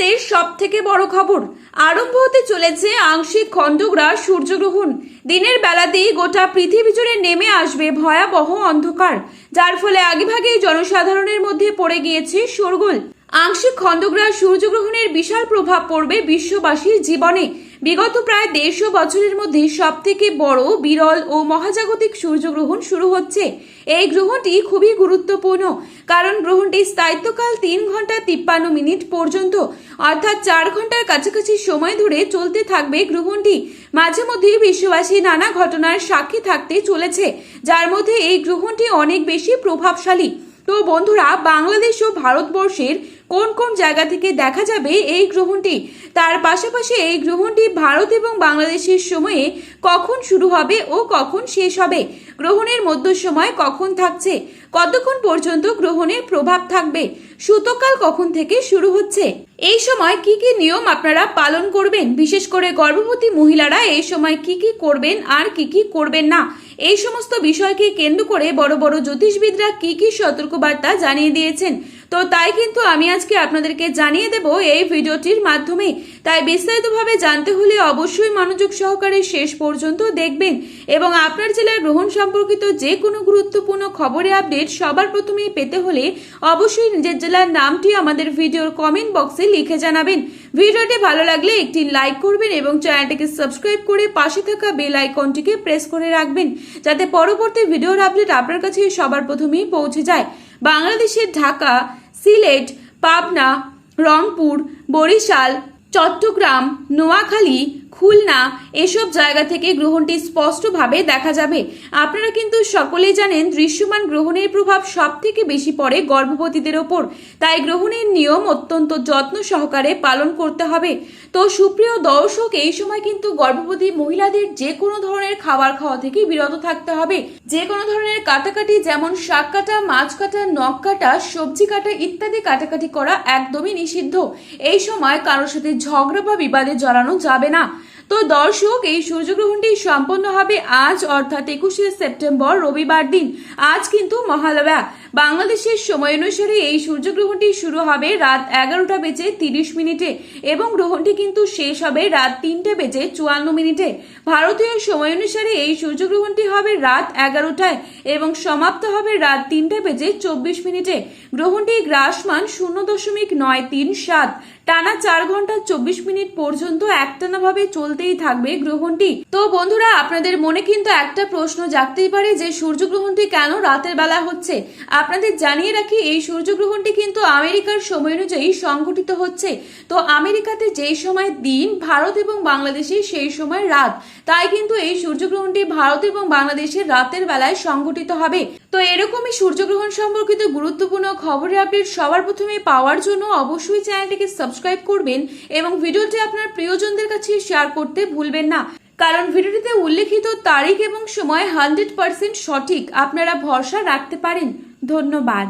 মুহূর্তের সব থেকে বড় খবর। আরম্ভ হতে চলেছে আংশিক খণ্ডগ্রাস সূর্যগ্রহণ। দিনের বেলাতেই গোটা পৃথিবী জুড়ে নেমে আসবে ভয়াবহ অন্ধকার। যার ফলে আগেভাগেই জনসাধারণের মধ্যে পড়ে গিয়েছে শোরগোল। আংশিক খণ্ডগ্রাস সূর্যগ্রহণের বিশাল প্রভাব পড়বে বিশ্ববাসীর জীবনে। বিগত প্রায় দেড়শো বছরের মধ্যে সব থেকে বড়, বিরল ও মহাজাগতিক সূর্যগ্রহণ শুরু হচ্ছে। এই গ্রহণটি খুবই গুরুত্বপূর্ণ, কারণ গ্রহণটির স্থায়িত্বকাল তিন ঘণ্টা তিপ্পান্ন মিনিট পর্যন্ত, অর্থাৎ চার ঘণ্টার কাছাকাছি সময় ধরে চলতে থাকবে গ্রহণটি। মাঝে মধ্যে বিশ্ববাসী নানা ঘটনার সাক্ষী থাকতে চলেছে, যার মধ্যে এই গ্রহণটি অনেক বেশি প্রভাবশালী। তো বন্ধুরা, বাংলাদেশ ও ভারতবর্ষের কোন কোন জায়গা থেকে দেখা যাবে এই গ্রহণটি? তার পাশাপাশি এই গ্রহণটি ভারত এবং বাংলাদেশের সময়ে কখন শুরু হবে ও কখন শেষ হবে? গ্রহণের মধ্য সময় কখন থাকছে? কতক্ষণ পর্যন্ত গ্রহণের প্রভাব থাকবে? সূতকাল কখন থেকে শুরু হচ্ছে? এই সময় কি কি নিয়ম আপনারা পালন করবেন? বিশেষ করে গর্ভবতী মহিলারা এই সময় কি কি করবেন, আর কি কি করবেন না? এই সমস্ত বিষয়কে কেন্দ্র করে বড় বড় জ্যোতিষবিদরা কি কি সতর্কবার্তা জানিয়ে দিয়েছেন? তো তাই কিন্তু আমি আজকে আপনাদেরকে জানিয়ে দেব এই ভিডিওটির মাধ্যমে। তাই বিস্তারিতভাবে জানতে হলে অবশ্যই মনোযোগ সহকারে শেষ পর্যন্ত দেখবেন এবং আপনার জেলার গ্রহণ সম্পর্কিত যে কোনো গুরুত্বপূর্ণ খবরে আপডেট সবার প্রথমেই পেতে হলে অবশ্যই নিজের জেলার নামটি আমাদের ভিডিওর কমেন্ট বক্সে লিখে জানাবেন। ভিডিওটি ভালো লাগলে একটি লাইক করবেন এবং চ্যানেলটিকে সাবস্ক্রাইব করে পাশে থাকা বেল আইকনটিকে প্রেস করে রাখবেন। যাতে পরবর্তী ভিডিওর আপডেট আপনার কাছে সবার প্রথমেই পৌঁছে যায়। বাংলাদেশের ঢাকা সিলেট পাবনা রংপুর বরিশাল চট্টগ্রাম নোয়াখালী খুলনা, এসব জায়গা থেকে গ্রহণটি স্পষ্টভাবে দেখা যাবে। আপনারা কিন্তু সকলেই জানেন, দৃশ্যমান গ্রহণের প্রভাব সব থেকে বেশি পড়ে গর্ভবতীদের ওপর। তাই গ্রহণের নিয়ম অত্যন্ত যত্ন সহকারে পালন করতে হবে। তো সুপ্রিয় দর্শক, এই সময় কিন্তু গর্ভবতী মহিলাদের যে কোনো ধরনের খাবার খাওয়া থেকে বিরত থাকতে হবে। যে কোনো ধরনের কাটাকাটি যেমন শাক কাটা, মাছ কাটা, নখ কাটা, সবজি কাটা ইত্যাদি কাটাকাটি করা একদমই নিষিদ্ধ। এই সময় কারোর সাথে ঝগড়া বা বিবাদে জড়ানো যাবে না। তো দর্শক, এই সূর্যগ্রহণটি সম্পন্ন হবে আজ, অর্থাৎ একুশে সেপ্টেম্বর, রবিবার দিন। আজ কিন্তু মহালয়া। বাংলাদেশের সময় অনুসারে এই সূর্যগ্রহণটি শুরু হবে রাত এগারোটা বেজে তিরিশ মিনিটে এবং গ্রহণটি কিন্তু শেষ হবে রাত তিনটে বেজে চুয়ান্ন মিনিটে। ভারতীয় সময় অনুসারে এই সূর্যগ্রহণটি হবে রাত এগারোটায় এবং সমাপ্ত হবে রাত তিনটে বেজে চব্বিশ মিনিটে। গ্রহণটি গ্রাসমান শূন্য দশমিক নয় তিন সাত। টানা চার ঘণ্টা চব্বিশ মিনিট পর্যন্ত একটানা ভাবে চলতেই থাকবে গ্রহণটি। তো বন্ধুরা, আপনাদের মনে কিন্তু একটা প্রশ্ন জাগতেই পারে যে, সূর্যগ্রহণটি কেন রাতের বেলা হচ্ছে? আপনাদের জানিয়ে রাখি, এই সূর্যগ্রহণটি কিন্তু আমেরিকার সময় অনুযায়ী সংঘটিত হচ্ছে। তো আমেরিকাতে যেই সময় দিন, ভারত এবং বাংলাদেশে সেই সময় রাত। তাই কিন্তু এই সূর্যগ্রহণটি ভারত এবং বাংলাদেশের রাতের বেলায় সংঘটিত হবে। তো এরকমই সূর্যগ্রহণ সম্পর্কিত গুরুত্বপূর্ণ খবরের আপডেট সবার প্রথমে পাওয়ার জন্য অবশ্যই চ্যানেলটিকে সাবস্ক্রাইব করবেন এবং ভিডিওটি আপনার প্রিয়জনদের কাছে শেয়ার করতে ভুলবেন না। কারণ ভিডিওটিতে উল্লেখিত তারিখ এবং সময় হান্ড্রেড পার্সেন্ট সঠিক। আপনারা ভরসা রাখতে পারেন। ধন্যবাদ।